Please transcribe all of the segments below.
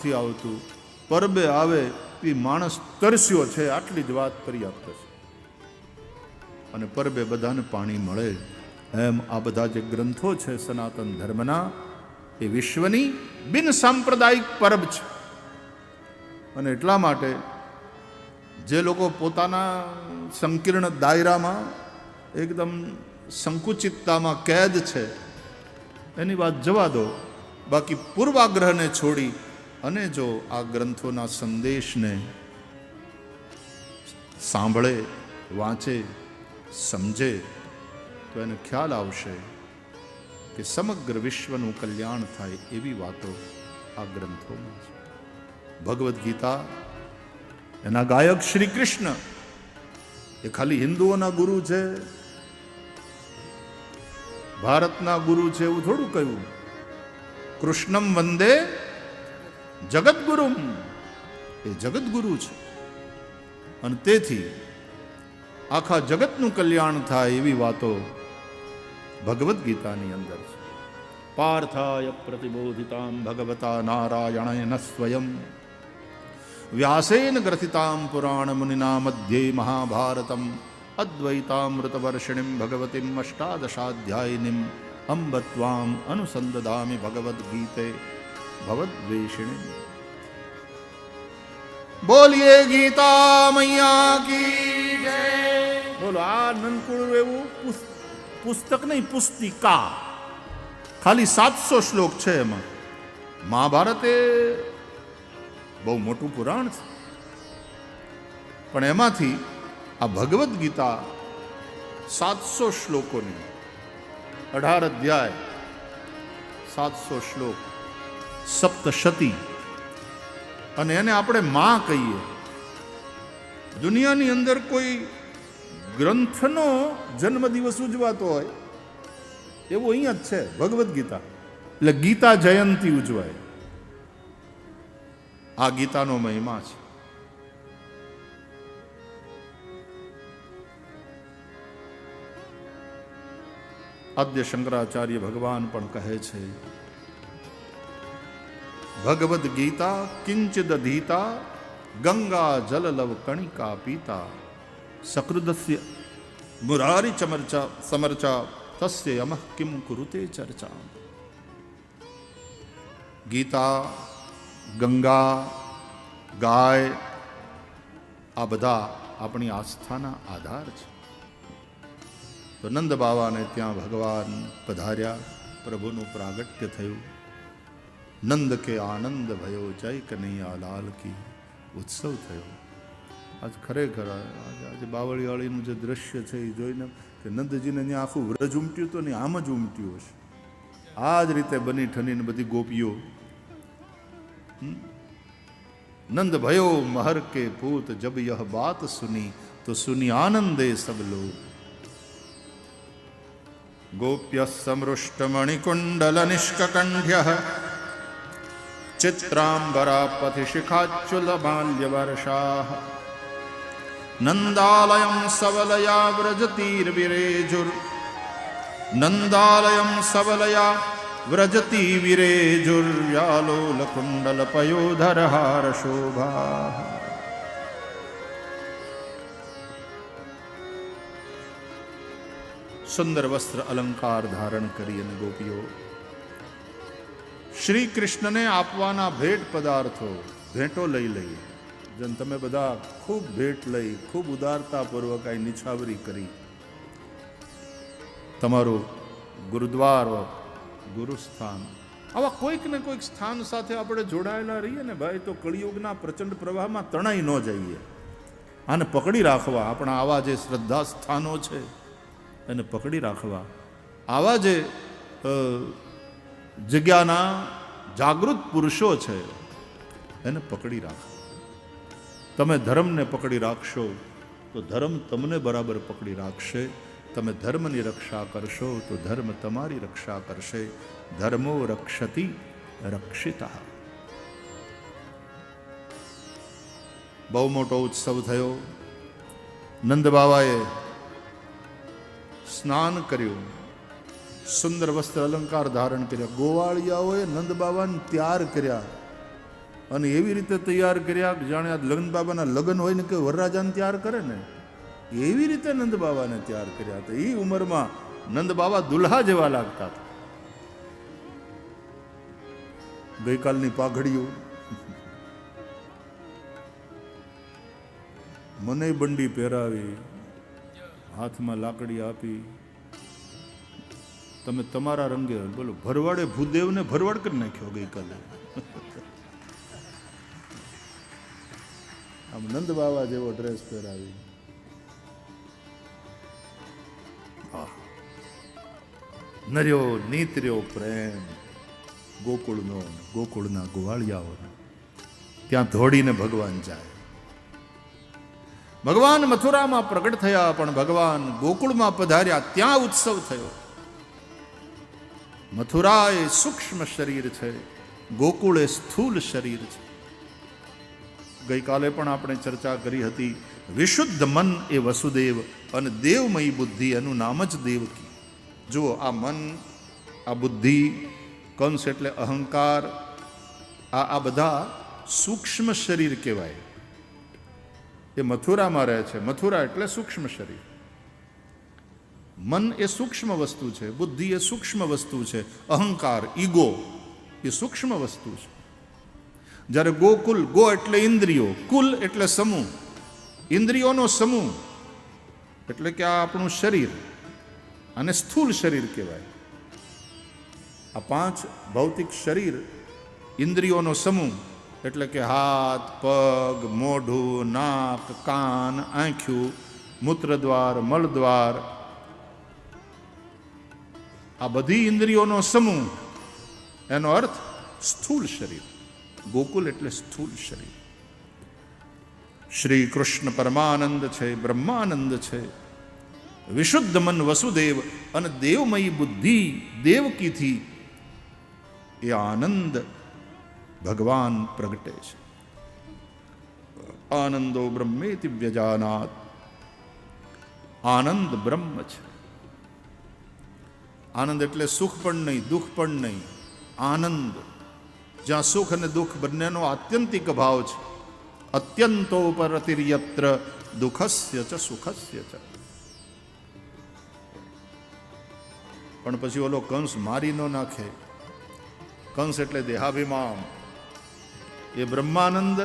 નથી આવતું. પરબે આવે એ માણસ તરસ્યો છે, આટલી જ વાત પર્યાપ્ત છે. અને પરબે બધાને પાણી મળે. એમ આ બધા જે ગ્રંથો છે સનાતન ધર્મના, એ વિશ્વની બિન સાંપ્રદાયિક પરબ છે. અને એટલા માટે જે લોકો પોતાના સંકીર્ણ દાયરામાં એકદમ સંકુચિતતામાં કેદ છે, એની વાત જવા દો. બાકી પૂર્વાગ્રહને છોડી અને જો આ ગ્રંથોના સંદેશને સાંભળે, વાંચે, સમજે, તો એને ખ્યાલ આવશે કે સમગ્ર વિશ્વનું કલ્યાણ થાય એવી વાતો આ ગ્રંથોમાં છે. ભગવદ્ ગીતા, એના ગાયક શ્રી કૃષ્ણ, એ ખાલી હિન્દુઓના ગુરુ છે. ભારતના ગુરુ છે એવું થોડું કહ્યું. કૃષ્ણમ વંદે જગદગુરુમ. એ જગદગુરુ છે. અને તેથી આખા જગતનું કલ્યાણ થાય એવી વાતો ભગવદ્ ગીતાની અંદર છે. પાર્થાય પ્રતિબોધિતામ ભગવતા નારાયણેન સ્વયં. વ્યાસેન ગ્રથિતામ પુરાણ મુનિના મધ્યે મહાભારતમ અદ્વૈતામૃતવર્ષિણીમ ભગવતીમ અષ્ટાદશાધ્યાયિનીમ. અંબ ત્વામ અનુસંદદામિ ભગવદ્ગીતે ભવદ્વેષિણી બોલીએ ગીતા મૈયા કી જય બોલો આ નંદકુળ એવું પુસ્તક નહીં પુસ્તિકા ખાલી સાતસો શ્લોક છે એમાં. મહાભારત એ બહુ મોટું પુરાણ છે. પણ એમાંથી આ ભગવદ્ ગીતા સાતસો શ્લોકોની અઢાર અધ્યાય સાતસો શ્લોક સપ્તશતી. અને એને આપણે માં કહીએ. દુનિયાની અંદર કોઈ ગ્રંથનો જન્મદિવસ ઉજવાતો હોય, એવું અહીંયા જ છે, ભગવદ્ ગીતા. એટલે ગીતા જયંતી ઉજવાય. આ ગીતાનો મહિમા છે. આદ્ય શંકરાચાર્ય ભગવાન પણ કહે છે ભગવદ્ ગીતા, કિંચિદ ધીતા, ગંગા જલ લવ કણિકા પીતા. સકૃદસ્ય મુરારી ચમર્ચા, સમર્ચા, તસ્ય યમઃ કિમ કુરુતે ચર્ચા. ગીતા, ગંગા, ગાય, આ બધા આપણી આસ્થાના આધાર છે. તો નંદ બાવાને ત્યાં ભગવાન પધાર્યા, પ્રભુનું પ્રાગટ્ય થયું. નંદ કે આનંદ ભયો જય કનૈયાલાલ કી ઉત્સવ થયો આજ ખરેખર આજે બાવળીવાળીનું જે દ્રશ્ય છે એ જોઈને કે નંદજીને ત્યાં આખું વ્રજ ઉમટ્યું હતું ને આમ જ ઉમટ્યું હશે. આ જ રીતે બની ઠનીને બધી ગોપીઓ. નંદ ભયો, મહર કે ભૂત, જબ યહ વાત સુની, તો સુની આનંદે સબ લોગ ગોપ્ય સમૃષ્ટ સમૃષ્ટમણિકુંડલ નિષ્કંઠ્ય चित्राम्बरापथिशिखाच्युलबाल्यवर्षाः नन्दालयं सबलया व्रजतीर्विरेजुर् नन्दालयं सबलया व्रजति विरेजुर्यालोलकुण्डलपयोधरहारशोभाः સુંદર વસ્ત્ર અલંકાર ધારણ કરી અને ગોપીઓ શ્રી કૃષ્ણને આપવાના ભેટ પદાર્થો, ભેટો લઈ લઈ જેમ તમે બધા ખૂબ ભેટ લઈ, ખૂબ ઉદારતાપૂર્વક આ નિછાવરી કરી. તમારું ગુરુદ્વાર, ગુરુસ્થાન, આવા કોઈક ને કોઈક સ્થાન સાથે આપણે જોડાયેલા રહીએ ને ભાઈ, તો કળિયુગના પ્રચંડ પ્રવાહમાં તણાઈ ન જઈએ. આને પકડી રાખવા આપણા આવા જે શ્રદ્ધા સ્થાનો છે, એને પકડી રાખવા. આવા જે જગ્યાના જાગૃત પુરુષો છે, એને પકડી રાખો. તમે ધર્મને પકડી રાખશો, તો ધર્મ તમને બરાબર પકડી રાખશે. તમે ધર્મની રક્ષા કરશો, તો ધર્મ તમારી રક્ષા કરશે. ધર્મો રક્ષતિ રક્ષિતા. બહુ મોટો ઉત્સવ થયો. નંદ બાબાએ સ્નાન કર્યું. સુંદર વસ્ત્ર અલંકાર ધારણ કર્યા. ગોવાળિયાઓએ નંદ બાબાને તૈયાર કર્યા અને એવી રીતે તૈયાર કર્યા કે જાણે આ લગ્ન બાબાના લગ્ન હોય ને કે વરરાજાને તૈયાર કરે ને, એવી રીતે નંદ બાબાને તૈયાર કર્યા હતા. એ ઉંમરમાં નંદ બાબા દુલ્હા જેવા લાગતા હતા. ગઈકાલની પાઘડીઓ મને બંડી પહેરાવી, હાથમાં લાકડી આપી તમે તમારા રંગે બોલો, ભરવાડે ભૂદેવને ભરવાડ કરી નાખ્યો ગઈકાલે. આમ નંદ બાવા જેવો ડ્રેસ પહેરાવી. નર્યો નીતર્યો પ્રેમ. ગોકુળનો, ગોકુળના ગોવાળિયાઓનો. ત્યાં ધોડીને ભગવાન જાય. ભગવાન મથુરામાં પ્રગટ થયા, પણ ભગવાન ગોકુળમાં પધાર્યા, ત્યાં ઉત્સવ થયો. મથુરા એ સૂક્ષ્મ શરીર છે, ગોકુળ એ સ્થૂલ શરીર છે. ગઈકાલે પણ આપણે ચર્ચા કરી હતી, વિશુદ્ધ મન એ વસુદેવ અને દેવમયી બુદ્ધિ એનું નામ જ દેવકી. જુઓ, આ મન, આ બુદ્ધિ, કંસ એટલે અહંકાર, આ આ બધા સૂક્ષ્મ શરીર કહેવાય. એ મથુરામાં રહે છે. મથુરા એટલે સૂક્ષ્મ શરીર. મન એ સૂક્ષ્મ વસ્તુ છે, બુદ્ધિ એ સૂક્ષ્મ વસ્તુ છે, અહંકાર, ઈગો એ સૂક્ષ્મ વસ્તુ છે. જ્યારે ગોકુલ ગો એટલે ઇન્દ્રિયો, કુલ એટલે સમૂહ. ઇન્દ્રિયોનો સમૂહ એટલે કે આ આપણું શરીર અને સ્થૂલ શરીર કહેવાય. આ પાંચ ભૌતિક શરીર ઇન્દ્રિયોનો સમૂહ એટલે કે હાથ, પગ, મોઢું, નાક, કાન, આંખ્યું, મૂત્રદ્વાર, મળદ્વાર આ બધી ઇન્દ્રિયોનો સમૂહ, એનો અર્થ સ્થૂલ શરીર, ગોકુલ એટલે સ્થૂલ શરીર. શ્રી કૃષ્ણ પરમાનંદ છે, બ્રહ્માનંદ છે, વિશુદ્ધ મન વસુદેવ અને દેવમયી બુદ્ધિ દેવકીથી એ આનંદ ભગવાન પ્રગટે છે. આનંદો બ્રહ્મેતિ વ્યજાનાત. આનંદ બ્રહ્મ છે. આનંદ એટલે સુખ પણ નહીં, દુઃખ પણ નહીં, આનંદ. જ્યાં સુખ અને દુઃખ બંનેનો આત્યંતિક ભાવ છે, અત્યંતો પરતિર્યત્ર દુઃખસ્ય ચ, સુખસ્ય ચ. પણ પછી ઓલો કંસ મારી ન નાખે. કંસ એટલે દેહાભિમાન. એ બ્રહ્માનંદ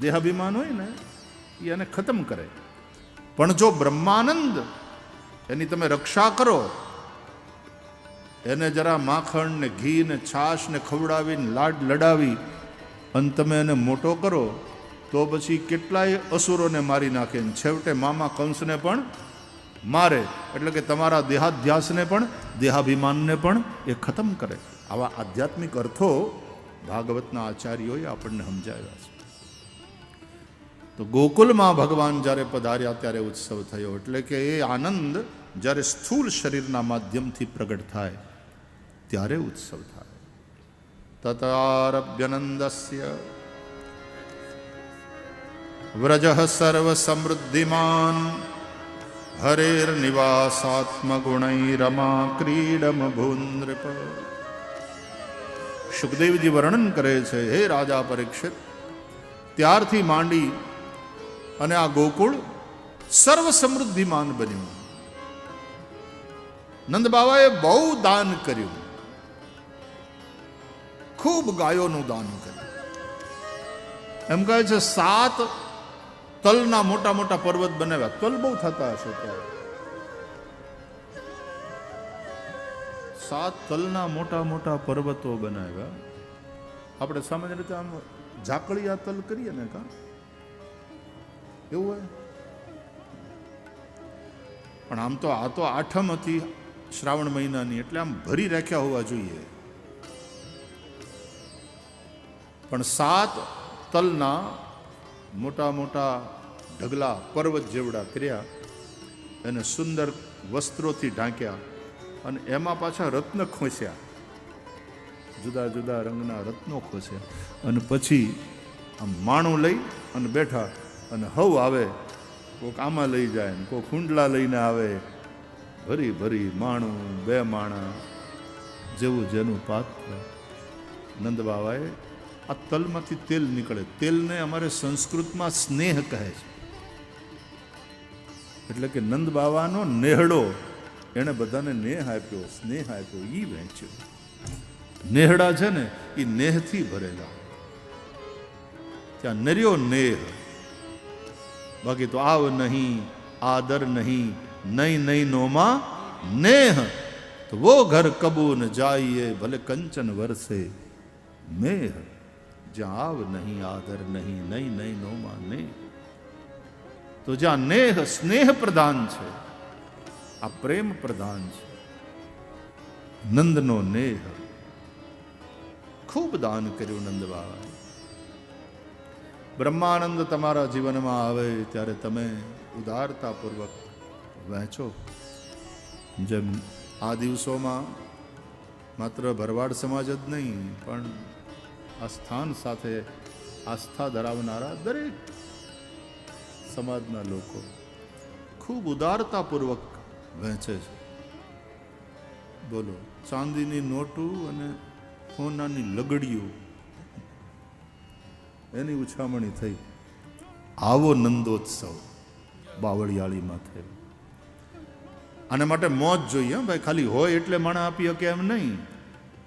દેહાભિમાન હોય ને, એ એને ખતમ કરે. પણ જો બ્રહ્માનંદ, એની તમે રક્ષા કરો એને જરા માખણ ને ઘી ને છાશ ને ખવડાવીને લાડ લડાવી અને તમે એને મોટો કરો, તો પછી કેટલાય અસુરોને મારી નાખે ને છેવટે મામા કંસને પણ મારે. એટલે કે તમારા દેહાધ્યાસને પણ, દેહાભિમાનને પણ એ ખતમ કરે. આવા આધ્યાત્મિક અર્થો ભાગવતના આચાર્યોએ આપણને સમજાવ્યા છે. તો ગોકુલમાં ભગવાન જ્યારે પધાર્યા ત્યારે ઉત્સવ થયો. એટલે કે એ આનંદ જ્યારે સ્થૂળ શરીરના માધ્યમથી પ્રગટ થાય. ત્યારે ઉત્સવ થાય. તતારભ્યનંદસ્ય. વ્રજ સર્વ સમૃદ્ધિમાન હરેર્નિવાસાત્મગુણૈરમા ક્રીડમ ભૂનૃપ સુખદેવજી વર્ણન કરે છે, હે રાજા પરીક્ષિત, ત્યારથી માંડી અને આ ગોકુળ સર્વ સમૃદ્ધિમાન બન્યું. નંદ બાબાએ બહુ દાન કર્યું. ખૂબ ગાયોનું દાન કર્યું એમ કહે છે, સાત તલના મોટા મોટા પર્વત બનાવ્યા. તલ બહુ થતા હશે ત્યારે. સાત તલના મોટા મોટા પર્વતો બનાવ્યા. આપણે સામાન્ય રીતે આમ ઝાકળિયા તલ કરીએ ને કા? એવું હોય? પણ આમ તો આ તો આઠમ હતી શ્રાવણ મહિનાની, એટલે આમ ભરી રાખ્યા હોવા જોઈએ. પણ સાત તલના મોટા મોટા ઢગલા પર્વત જેવડા કર્યા, એને સુંદર વસ્ત્રોથી ઢાંક્યા અને એમાં પાછા રત્ન ખોસ્યા. જુદા જુદા રંગના રત્નો ખોસ્યા અને પછી આમ માણું લઈ અને બેઠા અને હવ આવે, કોક આમાં લઈ જાય ને કોક કુંડલા લઈને આવે. ભરી ભરી માણું, બે માણા, જેવું જેનું પાત્ર નંદ બાબાએ આ તલમાંથી તેલ નીકળે. તેલને અમારે સંસ્કૃતમાં સ્નેહ કહે છે. એટલે કે નંદ બાવાનો નેહડો એણે બધાને નેહ આપ્યો, સ્નેહ આપ્યો એ વહેંચ્યો. નેહડા છે ને એ નેહથી ભરેલા. ત્યાં નર્યો નેહ. બાકી તો આવ નહીં, આદર નહીં નહીં નહીં નોમાં નેહ. તો વો ઘર કબૂ ન જાઈએ, ભલે કંચન વરસે મેહ. જ્યાં આવ નહીં આદર નહીં નહીં નહીં નોમાં નેહ તો જ્યાં નેહ સ્નેહ પ્રધાન છે આ પ્રેમ પ્રધાન છે નંદનો નેહ ખૂબ દાન કર્યું નંદ બાબા બ્રહ્માનંદ તમારા જીવનમાં આવે ત્યારે તમે ઉદારતાપૂર્વક વહેંચો જેમ આ દિવસોમાં માત્ર ભરવાડ સમાજ જ નહીં પણ આ સ્થાન સાથે આસ્થા ધરાવનારા દરેક સમાજના લોકો ખૂબ ઉદારતાપૂર્વક વહેંચે છે. બોલો, ચાંદીની નોટું અને સોનાની લગડીઓ, એની ઉછામણી થઈ. આવો નંદોત્સવ બાવળિયાળીમાં થયો. આના માટે મોજ જોઈએ ભાઈ, ખાલી હોય એટલે માણા આપી શકે એમ નહીં.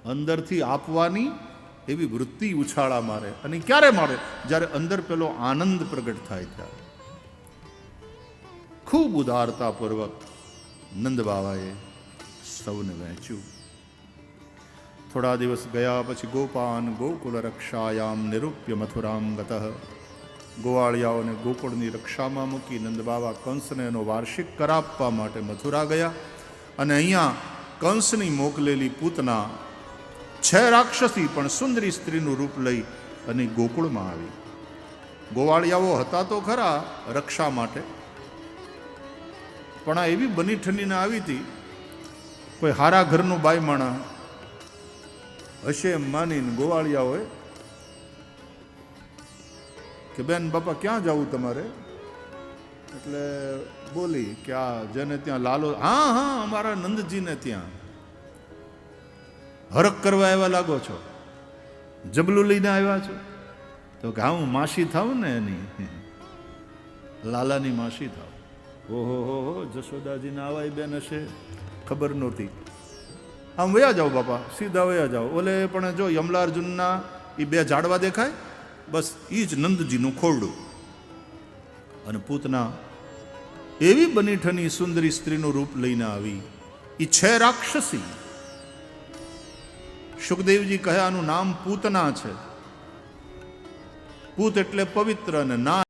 અંદરથી આપવાની એવી વૃત્તિ ઉછાળા મારે અને ક્યારે મારે? જ્યારે અંદર પેલો આનંદ પ્રગટ થાય ત્યારે. ખૂબ ઉદારતાપૂર્વક નંદ બાવાએ સૌને વહેંચ્યું. થોડા દિવસ ગયા પછી ગોપાન ગોકુળ રક્ષાયામ નિરૂપ્ય મથુરામ ગત. ગોવાળિયાઓને ગોકુળની રક્ષામાં મૂકી નંદબાવા કંસને એનો વાર્ષિક કરાપવા માટે મથુરા ગયા અને અહીંયા કંસની મોકલેલી પૂતના છે રાક્ષસી, પણ સુંદરી સ્ત્રીનું રૂપ લઈ અને ગોકુળમાં આવી. ગોવાળિયાઓ હતા તો ખરા રક્ષા માટે. પણ આ એવી બની ઠંડીને આવી હતી, કોઈ હારા ઘરનું બાઈ માણા હશે એમ માનીને ગોવાળિયાઓએ કે, બેન, બાપા, ક્યાં જવું તમારે? એટલે બોલી કે, આ જેને ત્યાં લાલો, હા હા, અમારા નંદજીને ત્યાં. હરક કરવા આવ્યા લાગો છો? જબલું લઈને આવ્યા છો? તો કે હા, હું માસી થાઉં ને એની. લાલાની માસી થાવ ઓહો, હો હો, જશોદાજીને આવાય બેન હશે. ખબર નહોતી. આમ વયા જાઓ બાપા, સીધા વયા જાઓ. ઓલે પણ જો યમલાર્જુનના એ બે ઝાડવા દેખાય? બસ એ જ નંદજીનું ખોરડું. અને પૂતના એવી બનીઠની સુંદરી સ્ત્રીનું રૂપ લઈને આવી. એ છે રાક્ષસી. સુખદેવજી કહ્યાનું નામ પૂતના છે. પૂત એટલે પવિત્ર અને ના